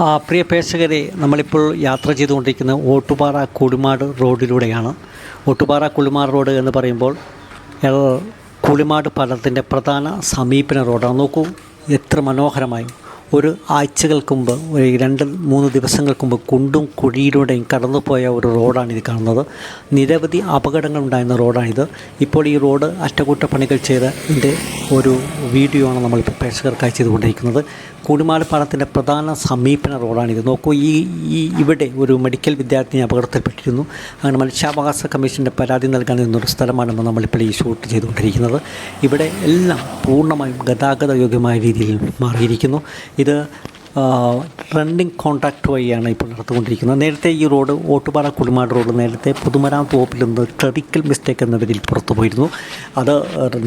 പ്രിയ പ്രേക്ഷകരെ നമ്മളിപ്പോൾ യാത്ര ചെയ്തുകൊണ്ടിരിക്കുന്ന ഓട്ടുപാറ കുളിമാട് റോഡിലൂടെയാണ്. ഓട്ടുപാറ കുളിമാട് റോഡ് എന്ന് പറയുമ്പോൾ കുളിമാട് പാലത്തിന്റെ പ്രധാന സമീപന റോഡാണ്. നോക്കൂ എത്ര മനോഹരമായി. ഒരു ആഴ്ചകൾക്ക് മുമ്പ് ഒരു രണ്ട് മൂന്ന് ദിവസങ്ങൾക്ക് മുമ്പ് കുണ്ടും കുഴിയിലൂടെയും കടന്നുപോയ ഒരു റോഡാണ് ഇത് കാണുന്നത്. നിരവധി അപകടങ്ങൾ ഉണ്ടായിരുന്ന റോഡാണിത്. ഇപ്പോൾ ഈ റോഡ് അറ്റകുറ്റപ്പണികൾ ചെയ്തതിന്റെ ഒരു വീഡിയോ ആണ് നമ്മളിപ്പോൾ പ്രേക്ഷകർക്കായി ചെയ്തുകൊണ്ടിരിക്കുന്നത്. കൂടിമാട് പാലത്തിന്റെ പ്രധാന സമീപന റോഡാണിത് നോക്കൂ ഈ ഈ ഇവിടെ ഒരു മെഡിക്കൽ വിദ്യാർത്ഥിനി അപകടത്തിൽപ്പെട്ടിരുന്നു. അങ്ങനെ മനുഷ്യാവകാശ കമ്മീഷന്റെ പരാതി നൽകാൻ നിന്നൊരു സ്ഥലമാണെന്ന് നമ്മളിപ്പോൾ ഈ ഷൂട്ട് ചെയ്തുകൊണ്ടിരിക്കുന്നത്. ഇവിടെ എല്ലാം പൂർണമായും ഗതാഗത യോഗ്യമായ രീതിയിൽ മാറിയിരിക്കുന്നു. ഇത് റണ്ണിങ് കോൺട്രാക്ട് വഴിയാണ് ഇപ്പോൾ നടത്തിക്കൊണ്ടിരിക്കുന്നത് നേരത്തെ ഈ റോഡ് ഓട്ടുപാറ കുളിമാട് റോഡ് നേരത്തെ പൊതുമരാമത്ത് വകുപ്പിൽ നിന്ന് ക്ലറിക്കൽ മിസ്റ്റേക്ക് എന്ന പേരിൽ പുറത്തു പോയിരുന്നു. അത്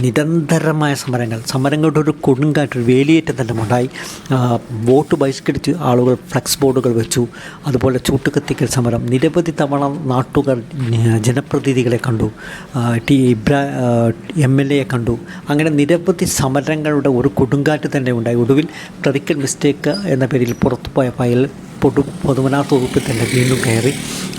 നിരന്തരമായ സമരങ്ങൾ സമരങ്ങളുടെ ഒരു കൊടുങ്കാറ്റ് വേലിയേറ്റം തന്നെ ഉണ്ടായി. വോട്ട് ബഹിഷ്കരിച്ച് ആളുകൾ ഫ്ലക്സ് ബോർഡുകൾ വെച്ചു. അതുപോലെ ചൂട്ടുകത്തിക്കൽ സമരം. നിരവധി തവണ നാട്ടുകാർ ജനപ്രതിനിധികളെ കണ്ടു. ടി ഇബ്രാ എം എൽ എയെ കണ്ടു. അങ്ങനെ നിരവധി സമരങ്ങളുടെ ഒരു കൊടുങ്കാറ്റ് തന്നെ ഉണ്ടായി. ഒടുവിൽ ക്ലറിക്കൽ മിസ്റ്റേക്ക് എന്ന പേരിൽ പുറത്തുപോയ ഫയൽ പൊതു പൊതുമരാമത്ത് വകുപ്പിൽ വീണ്ടും കയറി.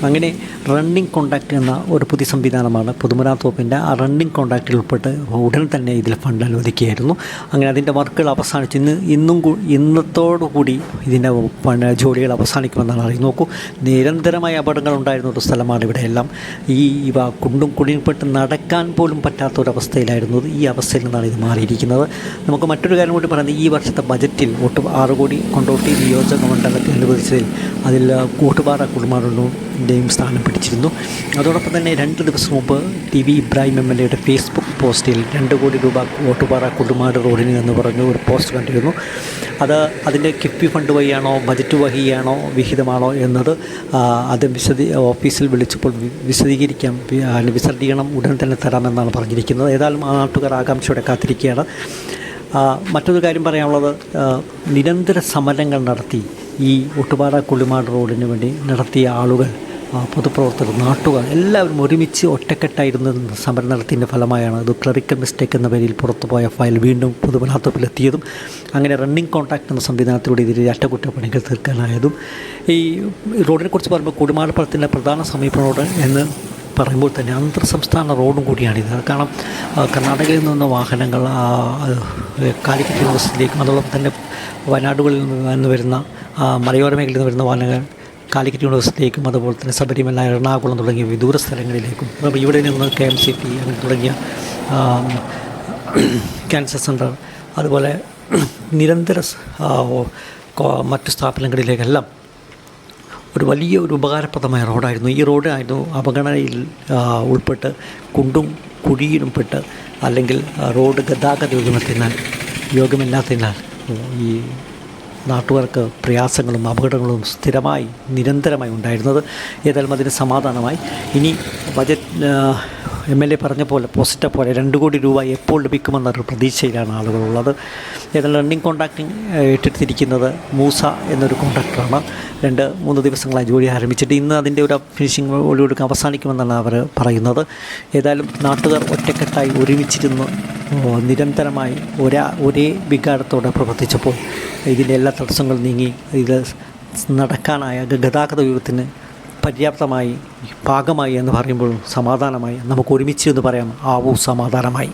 അങ്ങനെ റണ്ണിങ് കോണ്ടാക്ട് എന്ന ഒരു പുതിയ സംവിധാനമാണ് പൊതുമരാമത്ത് വകുപ്പിന്റെ ആ റണ്ണിങ് കോൺട്രാക്റ്റിൽ ഉൾപ്പെട്ട് ഉടൻ തന്നെ ഇതിൽ ഫണ്ട് അനുവദിക്കുകയായിരുന്നു. അങ്ങനെ അതിന്റെ വർക്കുകൾ അവസാനിച്ച്. ഇന്ന് ഇന്നും ഇന്നത്തോടുകൂടി ഇന്നത്തോടു കൂടി ഇതിന്റെ ജോലികൾ അവസാനിക്കുമെന്നാണ് അറിയുന്നത്. നോക്കൂ നിരന്തരമായ അപകടങ്ങൾ ഉണ്ടായിരുന്ന ഒരു സ്ഥലമാണ് ഇവിടെയെല്ലാം ഈ ഇവ കുണ്ടും കുടിയിൽപ്പെട്ട് നടക്കാൻ പോലും പറ്റാത്ത ഒരവസ്ഥയിലായിരുന്നു അവസ്ഥയിലായിരുന്നു ഈ അവസ്ഥയിൽ നിന്നാണ് ഇത് മാറിയിരിക്കുന്നത്. നമുക്ക് മറ്റൊരു കാര്യം കൂടി പറയുന്നത് ഈ വർഷത്തെ ബജറ്റിൽ ഒട്ട് ആറ് കോടി കൊണ്ടോട്ടി നിയോജക മണ്ഡലത്തിൽ അനുവദിച്ചതിൽ അതിൽ കൂട്ടുപാറ കുടുംബാറുടെയും സ്ഥാനം പിടിച്ചിരുന്നു. അതോടൊപ്പം തന്നെ രണ്ട് ദിവസം മുമ്പ് T V Ibrahim M L എയുടെ ഫേസ്ബുക്ക് പോസ്റ്റിൽ രണ്ട് കോടി രൂപ കൂട്ടുപാറ കുടുംബാട് റോഡിന് എന്ന് പറഞ്ഞു ഒരു പോസ്റ്റ് കണ്ടിരുന്നു. അത് അതിന്റെ കിഫ്ബി ഫണ്ട് വഴിയാണോ ബജറ്റ് വഹിയാണോ വിഹിതമാണോ എന്നത് അത് വിശദീ ഓഫീസിൽ വിളിച്ചപ്പോൾ വിശദീകരിക്കാം. വിശദീകരണം ഉടൻ തന്നെ തരാമെന്നാണ് പറഞ്ഞിരിക്കുന്നത്. ഏതായാലും ആ നാട്ടുകാർ ആകാംക്ഷയോടെ കാത്തിരിക്കുകയാണ്. മറ്റൊരു കാര്യം പറയാനുള്ളത് നിരന്തര സമരങ്ങൾ നടത്തി ഈ ഒട്ടുപാറ കുളിമാട് റോഡിന് വേണ്ടി നടത്തിയ ആളുകൾ പൊതുപ്രവർത്തകർ നാട്ടുകാർ എല്ലാവരും ഒരുമിച്ച് ഒറ്റക്കെട്ടായിരുന്നു സമരം നടത്തിയതിന്റെ ഫലമായാണ് ഇത് ക്ലറിക്കൽ മിസ്റ്റേക്ക് എന്ന പേരിൽ പുറത്തുപോയ ഫയൽ വീണ്ടും പൊതുമനാത്വത്തിലെത്തിയതും അങ്ങനെ റണ്ണിങ് കോൺട്രാക്ട് എന്ന സംവിധാനത്തിലൂടെ ഇതിൽ അറ്റകുറ്റപ്പണികൾ തീർക്കാനായതും. ഈ റോഡിനെക്കുറിച്ച് പറയുമ്പോൾ കുടിമാടപ്പുറത്തിന്റെ പ്രധാന സമീപ റോഡ് എന്ന് പറയുമ്പോൾ തന്നെ അന്തർ സംസ്ഥാന റോഡും കൂടിയാണിത് കാരണം കർണാടകയിൽ നിന്ന് വാഹനങ്ങൾ അത് കാലിക്കറ്റ് യൂണിവേഴ്സിറ്റിയിലേക്കും അതോടൊപ്പം തന്നെ വയനാടുകളിൽ നിന്ന് വരുന്ന മലയോര മേഖലയിൽ നിന്ന് വരുന്ന വാഹനങ്ങൾ കാലിക്കറ്റ് യൂണിവേഴ്സിറ്റിയിലേക്കും അതുപോലെ തന്നെ ശബരിമല എറണാകുളം തുടങ്ങിയ വിദൂര സ്ഥലങ്ങളിലേക്കും അപ്പോൾ ഇവിടെ നിന്ന് കെ എം സി ടി അങ്ങനെ തുടങ്ങിയ ക്യാൻസർ സെന്റർ അതുപോലെ നിരന്തര മറ്റു സ്ഥാപനങ്ങളിലേക്കെല്ലാം ഒരു വലിയ ഒരു ഉപകാരപ്രദമായ റോഡായിരുന്നു. ഈ റോഡായിരുന്നു അപകടയിൽ ഉൾപ്പെട്ട് കുണ്ടും കുഴിയിലും പെട്ട് അല്ലെങ്കിൽ റോഡ് ഗതാഗത യോഗ്യമത്തിനാൽ യോഗ്യമില്ലാത്തതിനാൽ ഈ നാട്ടുകാർക്ക് പ്രയാസങ്ങളും അപകടങ്ങളും സ്ഥിരമായി നിരന്തരമായി ഉണ്ടായിരുന്നത്. ഏതായാലും അതിന് സമാധാനമായി. ഇനി ബജറ്റ് എം എൽ എ പറഞ്ഞ പോലെ പോസിറ്റ പോലെ രണ്ട് കോടി രൂപ എപ്പോൾ ലഭിക്കുമെന്നൊരു പ്രതീക്ഷയിലാണ് ആളുകളുള്ളത്. ഏതായാലും റണ്ണിങ് കോൺട്രാക്ടിങ് ഏറ്റെടുത്തിരിക്കുന്നത് മൂസ എന്നൊരു കോൺട്രാക്ടറാണ് രണ്ട് മൂന്ന് ദിവസങ്ങളായി ജോലി ആരംഭിച്ചിട്ട് ഇന്ന് അതിന്റെ ഒരു ഫിനിഷിംഗ് ഒടുവിൽ അവസാനിക്കുമെന്നാണ് അവർ പറയുന്നത്. ഏതായാലും നാട്ടുകാർ ഒറ്റക്കെട്ടായി ഒരുമിച്ചിരുന്ന് നിരന്തരമായി ഒരാ ഒരേ വികാരത്തോടെ പ്രവർത്തിച്ചപ്പോൾ ഇതിന്റെ എല്ലാ തടസ്സങ്ങളും നീങ്ങി. ഇത് നടക്കാനായ ഗതാഗത വ്യൂഹത്തിന് പര്യാപ്തമായി പാകമായി എന്ന് പറയുമ്പോൾ സമാധാനമായി നമുക്ക് ഒരുമിച്ച് എന്ന് പറയാം ആവൂ സമാധാനമായി.